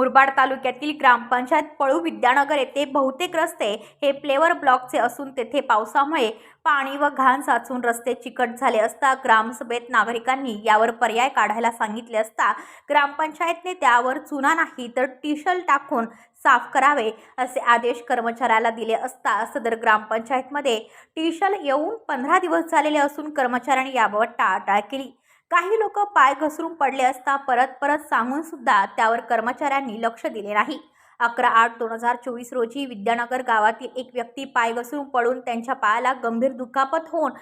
मुरबाड तालुक्यातील ग्रामपंचायत पळू विद्यानगर येथे बहुतेक रस्ते हे प्लेवर ब्लॉकचे असून तेथे पावसामुळे पाणी व घाण साचून रस्ते चिकट झाले असता ग्रामसभेत नागरिकांनी यावर पर्याय काढायला सांगितले असता ग्रामपंचायतने त्यावर चुना नाही तर टिशल टाकून साफ करावे असे आदेश कर्मचाऱ्याला दिले असता सदर ग्रामपंचायतमध्ये टिशल येऊन पंधरा दिवस झालेले असून कर्मचाऱ्यांनी याबाबत टाळाटाळ केली. काही लोक पाय घसरून पडले असता परत परत सांगून सुद्धा त्यावर कर्मचाऱ्यांनी लक्ष दिले नाही. अकरा आठ दोन हजार चोवीस रोजी विद्यानगर गावातील एक व्यक्ती पाय घसरून पडून त्यांच्या पायाला गंभीर दुखापत होऊन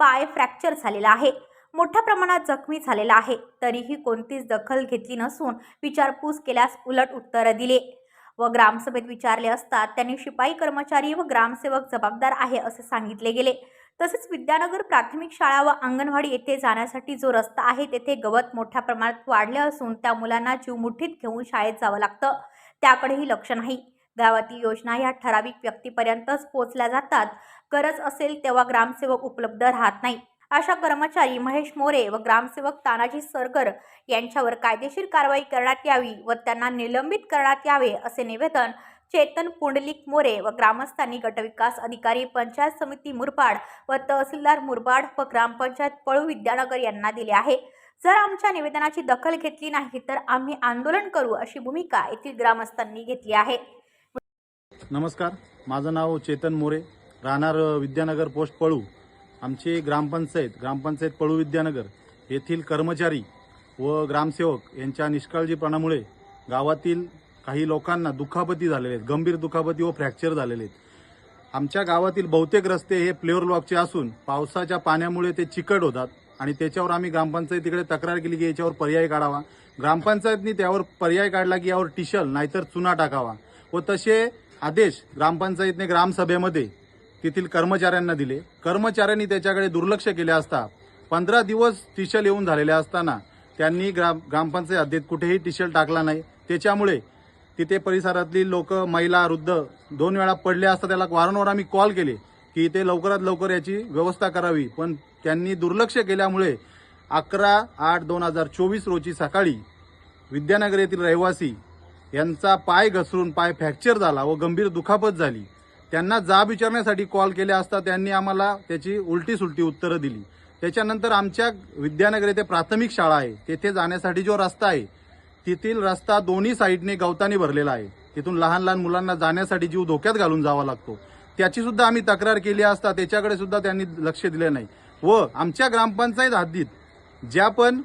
पाय फ्रॅक्चर झालेला आहे. मोठ्या प्रमाणात जखमी झालेला आहे. तरीही कोणतीच दखल घेतली नसून विचारपूस केल्यास उलट उत्तरं दिले. व ग्रामसभेत विचारले असता त्यांनी शिपाई कर्मचारी व ग्रामसेवक जबाबदार आहे असे सांगितले गेले. तसेच विद्यानगर प्राथमिक शाळा व अंगणवाडी येथे जाण्यासाठी जो रस्ता आहे तेथे गवत मोठ्या प्रमाणात वाढले असून त्या मुलांना जीव मुठीत घेऊन शाळेत जावं लागतं. त्याकडेही लक्ष नाही. गावातील योजना ह्या ठराविक व्यक्तीपर्यंतच पोचल्या जातात. गरज असेल तेव्हा ग्रामसेवक उपलब्ध राहत नाही. अशा कर्मचारी महेश मोरे व ग्रामसेवक तानाजी सरगर यांच्यावर कायदेशीर कारवाई करण्यात यावी व त्यांना निलंबित करण्यात यावे असे निवेदन चेतन पुंडलिक मोरे व ग्रामस्थांनी गटविकास अधिकारी पंचायत समिती मुरबाड व तहसीलदार मुरबाड व ग्रामपंचायत पळू विद्यानगर यांना दिले आहे. जर आमच्या निवेदनाची दखल घेतली नाही तर आम्ही आंदोलन करू अशी भूमिका येथील ग्रामस्थांनी घेतली आहे. नमस्कार माझं नाव चेतन मोरे राहणार विद्यानगर पोस्ट पळू. आमची ग्रामपंचायत ग्रामपंचायत पळू विद्यानगर येथील कर्मचारी व ग्रामसेवक यांच्या निष्काळजीपणामुळे गावातील काही लोकांना दुखापती झालेले आहेत. गंभीर दुखापती व फ्रॅक्चर झालेले आहेत. आमच्या गावातील बहुतेक रस्ते हे प्लेअर ब्लॉकचे असून पावसाच्या पाण्यामुळे ते चिकट होतात आणि त्याच्यावर आम्ही ग्रामपंचायतीकडे तक्रार केली की याच्यावर पर्याय काढावा. ग्रामपंचायतनी त्यावर पर्याय काढला की यावर टिशल नाहीतर चुना टाकावा. व तसे आदेश ग्रामपंचायतने ग्रामसभेमध्ये तेथील कर्मचाऱ्यांना दिले. कर्मचाऱ्यांनी त्याच्याकडे दुर्लक्ष केले असता पंधरा दिवस टिशल येऊन झालेले असताना त्यांनी ग्राम ग्रामपंचायत हद्दीत कुठेही टिशल टाकला नाही. त्याच्यामुळे तिथे परिसरातली लोक महिला वृद्ध दोन वेळा पडले असता त्याला वारंवार आम्ही कॉल केले की इथे लवकरात लवकर याची व्यवस्था करावी. पण त्यांनी दुर्लक्ष केल्यामुळे अकरा आठ दोन हजार चोवीस रोजी सकाळी विद्यानगर येथील रहिवासी यांचा पाय घसरून पाय फ्रॅक्चर झाला व गंभीर दुखापत झाली. त्यांना जाब विचारण्यासाठी कॉल केले असता त्यांनी आम्हाला त्याची उलटी सुलटी उत्तरं दिली. त्याच्यानंतर आमच्या विद्यानगर येथे प्राथमिक शाळा आहे. तेथे जाण्यासाठी जो रस्ता आहे तेथील रस्ता दोन्ही साईडने गवताने भरलेला आहे. तिथून लहान लहान मुलांना जाण्यासाठी जीव धोक्यात घालून जावा लागतो. त्याची सुद्धा आम्ही तक्रार केली असता त्याच्याकडे सुद्धा त्यांनी लक्ष दिले नाही. व आमच्या ग्रामपंचायत हद्दीत ज्या पण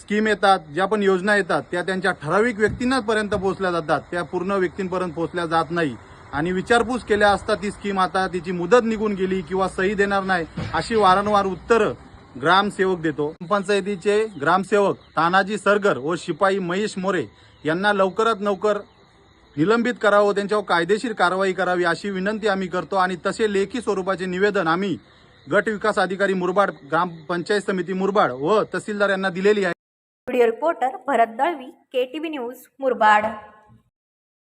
स्कीम येतात ज्या पण योजना येतात त्या त्यांच्या ठराविक व्यक्तींपर्यंत पोहोचल्या जातात. त्या पूर्ण व्यक्तींपर्यंत पोहोचल्या जात नाही. आणि विचारपूस केल्या असता ती स्कीम आता तिची मुदत निघून गेली किंवा सही देणार नाही अशी वारंवार उत्तरं ग्रामसेवक देतो. पंचायतीचे ग्रामसेवक तानाजी सरगर व शिपाई महेश मोरे यांना लवकरात लवकर निलंबित करावं त्यांच्यावर कायदेशीर कारवाई करावी अशी विनंती आम्ही करतो आणि तसे लेखी स्वरूपाचे निवेदन आम्ही गट विकास अधिकारी मुरबाड ग्रामपंचायत समिती मुरबाड व तहसीलदार यांना दिलेली आहे. Video reporter Bharat Dalvi K T V news Murbad.